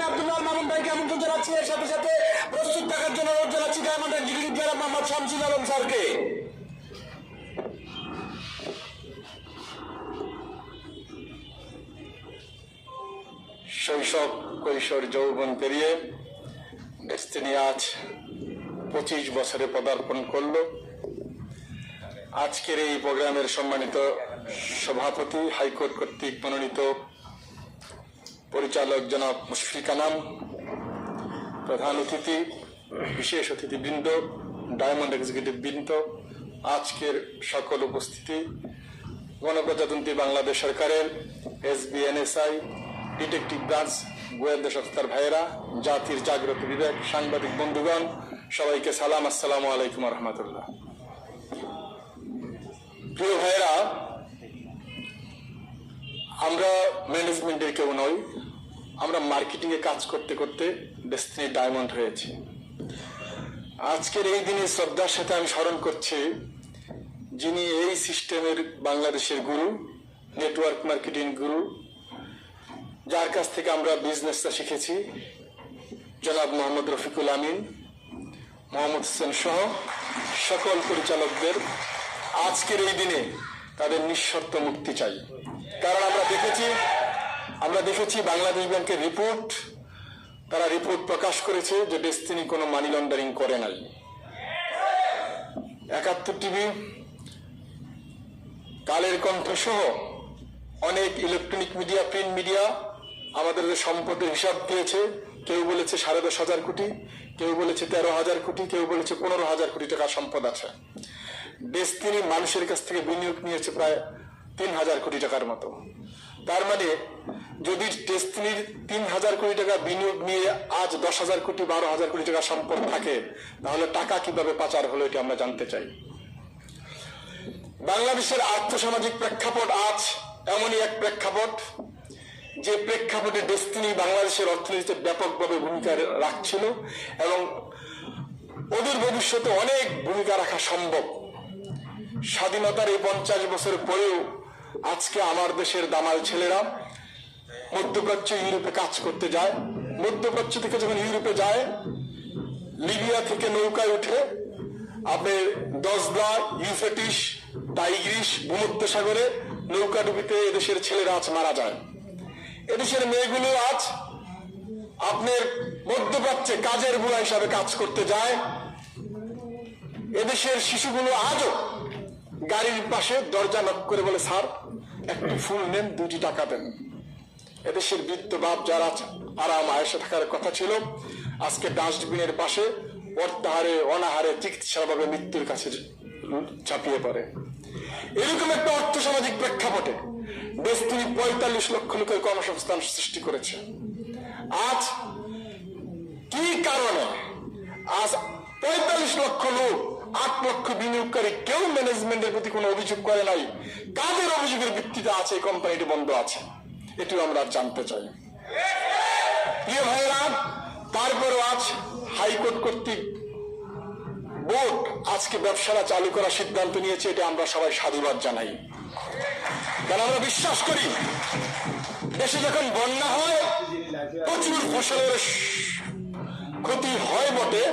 আমি আব্দুল্লাহ মামুন ভাইকে আমন্ত্রণ জানাচ্ছি। এর সাথে সাথে প্রস্তুত থাকার জন্য অনুরোধ জানাচ্ছি জনাব মোহাম্মদ শামসুল আলম স্যারকে। শৈশব, কৈশোর, যৌবন পেরিয়ে ডেস্টিনি আজ পঁচিশ বছরে পদার্পণ করল। আজকের এই প্রোগ্রামের সম্মানিত সভাপতি, হাইকোর্ট কর্তৃক মনোনীত পরিচালক জনাব মুশফিক আনাম, প্রধান অতিথি, বিশেষ অতিথিবৃন্দ, ডায়মন্ড এক্সিকিউটিভ বৃন্দ, আজকের সকল উপস্থিতি, গণপ্রজাতন্ত্রী বাংলাদেশ সরকারের এসবিএনএসআই ডিটেকটিভ ব্রাঞ্চ, গোয়েন্দা সংস্থার ভাইয়েরা, জাতির জাগ্রত বিবেক, সাংবাদিক বন্ধুগণ, সবাইকে সালাম, আসসালামু আলাইকুম রহমতুল্লাহ। প্রিয় ভাইয়েরা, আমরা ম্যানেজমেন্টের কেউ নই আমরা মার্কেটিং এ কাজ করতে করতে ডেস্টিনি ডায়মন্ড হয়েছি। আজকের এই দিনে শ্রদ্ধার সাথে আমি স্মরণ করছি যিনি এই সিস্টেমের বাংলাদেশের গুরু নেটওয়ার্ক মার্কেটিং গুরু, যার কাছ থেকে আমরা বিজনেসটা শিখেছি। জনাব মোহাম্মদ রফিকুল আমিন, মোহাম্মদ হোসেন সহ সকল পরিচালকদের আজকের এই দিনে তাদের নিঃশর্ত মুক্তি চাই। কারণ আমরা দেখেছি আমরা দেখেছি বাংলাদেশ ব্যাংকের রিপোর্ট। তারা রিপোর্ট প্রকাশ করেছে যে ডেস্তিনি কোনো মানি লন্ডারিং করে নাই। একাত্তর টিভি কালের কণ্ঠ সহ অনেক ইলেকট্রনিক মিডিয়া, প্রিন্ট মিডিয়া আমাদের সম্পদের হিসাব দিয়েছে, কেউ বলেছে সাড়ে দশ হাজার কোটি, কেউ বলেছে তেরো হাজার কোটি, কেউ বলেছে পনেরো হাজার কোটি টাকা সম্পদ আছে। ডেস্তিনি মানুষের কাছ থেকে বিনিয়োগ নিয়েছে প্রায় তিন হাজার কোটি টাকার মতো। তার মানে যদি ডেস্টিনির তিন হাজার কোটি টাকা বিনিয়োগ নিয়ে আজ দশ হাজার কোটি, বারো হাজার কোটি টাকা সম্পদ থাকে, তাহলে টাকা কীভাবে পাচার হলো এটা আমরা জানতে চাই। বাংলাদেশের আর্থসামাজিক প্রেক্ষাপট আজ এমনই এক প্রেক্ষাপট, যে প্রেক্ষাপটে ডেস্তিনি বাংলাদেশের অর্থনীতিতে ব্যাপকভাবে ভূমিকা রাখছিল এবং ওদের ভবিষ্যতে অনেক ভূমিকা রাখা সম্ভব। স্বাধীনতার এই পঞ্চাশ বছর পরেও আজকে আমার দেশের দামাল ছেলেরা মধ্যপ্রাচ্য ইউরোপে কাজ করতে যায়। মধ্যপ্রাচ্য থেকে যখন ইউরোপে যায়, লিবিয়া থেকে নৌকায় উঠে আপনি দশদা ইউফেটিস টাইগ্রিস ভূমধ্য সাগরে নৌকা ডুবিতে এদেশের ছেলেরা আজ মারা যায়। এদেশের মেয়েগুলো আজ আপনার মধ্যপ্রাচ্যে কাজের বুড়া হিসাবে কাজ করতে যায়। এদেশের শিশুগুলো আজও গাড়ির পাশে দরজা নক করে বলে, স্যার, একটু ফুল নেন, দুটি টাকা দেন। এদেশের বৃদ্ধ বাপ যারা আরাম আয়েসে থাকার কথা ছিল। আজকে ডাস্টবিনের পাশে অর্থাহারে, অনাহারে চিকিৎসাভাবে মৃত্যুর কাছে ঝাঁপিয়ে পড়ে। এরকম একটা অর্থ সামাজিক প্রেক্ষাপটে দেশ তিনি পঁয়তাল্লিশ লক্ষ লোকের কর্মসংস্থান সৃষ্টি করেছে। আজ কি কারণে? আজ পঁয়তাল্লিশ লক্ষ লোক, আট লক্ষ বিনিয়োগকারী কেউ ম্যানেজমেন্টের প্রতি কোনো অভিযোগ করে নাই। কাদের অভিযোগের ভিত্তিতে আছে এই কোম্পানিটি বন্ধ আছে? এটিও আমরা জানতে চাই। প্রিয় ভাইয়েরা তারপর আজ হাইকোর্ট কর্তৃক বোর্ড আজকে ব্যবসাটা চালু করার সিদ্ধান্ত নিয়েছে, এটা আমরা সবাই সাধুবাদ জানাই। কারণ আমরা বিশ্বাস করি, দেশে যখন বন্যা হয়, প্রচুর ফসলের ক্ষতি হয় বটে,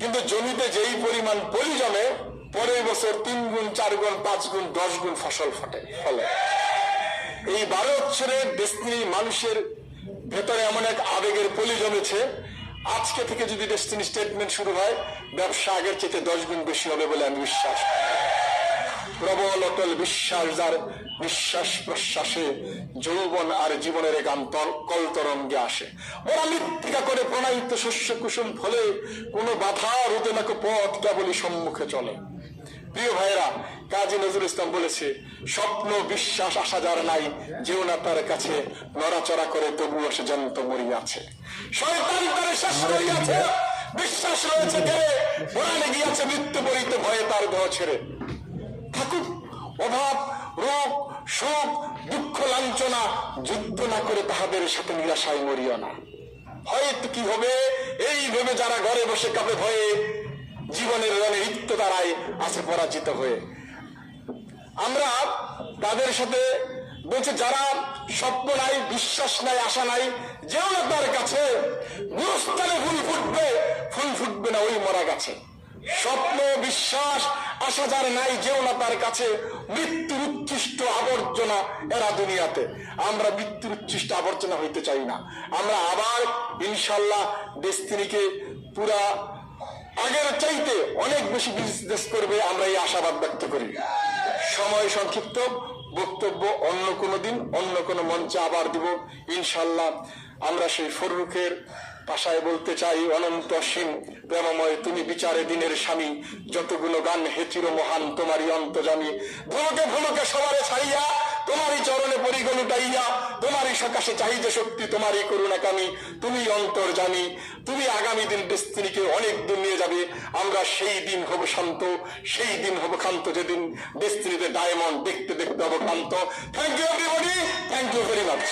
কিন্তু জমিতে যেই পরিমাণ পলি জমে পরের বছর তিন গুণ, চার গুণ, পাঁচ গুণ, দশ গুণ ফসল ফটে, ফলে। এই বারো বছরের ডেস্টিনি মানুষের ভেতরে এমন এক আবেগের পলি জমেছে। আজকে থেকে যদি ডেস্টিনি স্টেটমেন্ট শুরু হয়, ব্যবসা আগের চেয়ে দশ গুণ বেশি হবে বলে আমি বিশ্বাস প্রবল, অটল বিশ্বাস, যার নিঃশ্বাস প্রশ্বাসে যৌবন আর জীবনের গান কল তরঙ্গে আসে। ওরা মৃত্তিকা করে প্রণায়িত শস্য কুসুম ফলে কোনো বাধা রুদে নাকো পথ কেবলই সম্মুখে চলে। প্রিয় ভাইরা কাজী নজরুল ইসলাম বলেছে, স্বপ্ন, বিশ্বাস, আশা যার নাই, যেও না তার কাছে নড়াচড়া করে তবুও সে জ্যান্ত মরিয়াছে শয়তান তারে শেষ করিয়াছে, বিশ্বাস রয়েছে ধীরে পুরাণে গিয়াছে মৃত্যু বলিতে ভয়ে তার দেহ ছেড়ে। থাকুক, অভাব, রোগ, শোক, দুঃখ, লাঞ্ছনা, যুদ্ধ না করে তাহাদের সাথে নিরাশায় মরিও না। হয়তো কি হবে? এই ভেবে যারা ঘরে বসে কাপে ভয়ে জীবনের রিক্ত দ্বারায় আছে পরাজিত হয়ে। আমরা তাদের সাথে বলছে, যারা স্বপ্ন নাই, বিশ্বাস নাই, আশা নাই, যেও না তার কাছে, গুরুস্থানে ফুল ফুটবে ফুল ফুটবে না ওই মরা গাছে। স্বপ্ন, বিশ্বাস, আশা যার নাই, যেও না তার কাছে, মৃত্যুর উচ্ছিষ্ট আবর্জনা এরা দুনিয়াতে। আমরা মৃত্যুর উচ্ছিষ্ট আবর্জনা হইতে চাই না। আমরা আবার ইনশাল্লাহ ডেস্তিনিকে পুরা আগের চাইতে অনেক বেশি বিজনেস করবে, আমরা এই আশাবাদ ব্যক্ত করি। সময় সংক্ষিপ্ত, বক্তব্য অন্য কোনো দিন, অন্য কোনো মঞ্চে আবার দিব। ইনশাল্লাহ আমরা সেই ফরুখের ভাষায় বলতে চাই, অনন্ত অসীম প্রেমময়, তুমি বিচারে দিনের স্বামী, যতগুলো গান হেচির মহান তোমারই অন্তজামী ভুলকে ভুলকে সবারে ছাড়িয়া তোমারই চরণে পরিগণ উঠাইয়া তোমারই সকাশে চাহিদা শক্তি, তোমারই করুণাকামী তুমি অন্তর জানি, তুমি আগামী দিন ডেস্তিনিকে অনেক দূর নিয়ে যাবে। আমরা সেই দিন হব শান্ত, সেই দিন হব ক্ষান্ত যেদিন ডেস্তিনিতে ডায়মন্ড দেখতে দেখতে হব ক্ষান্ত thank you everybody thank you very much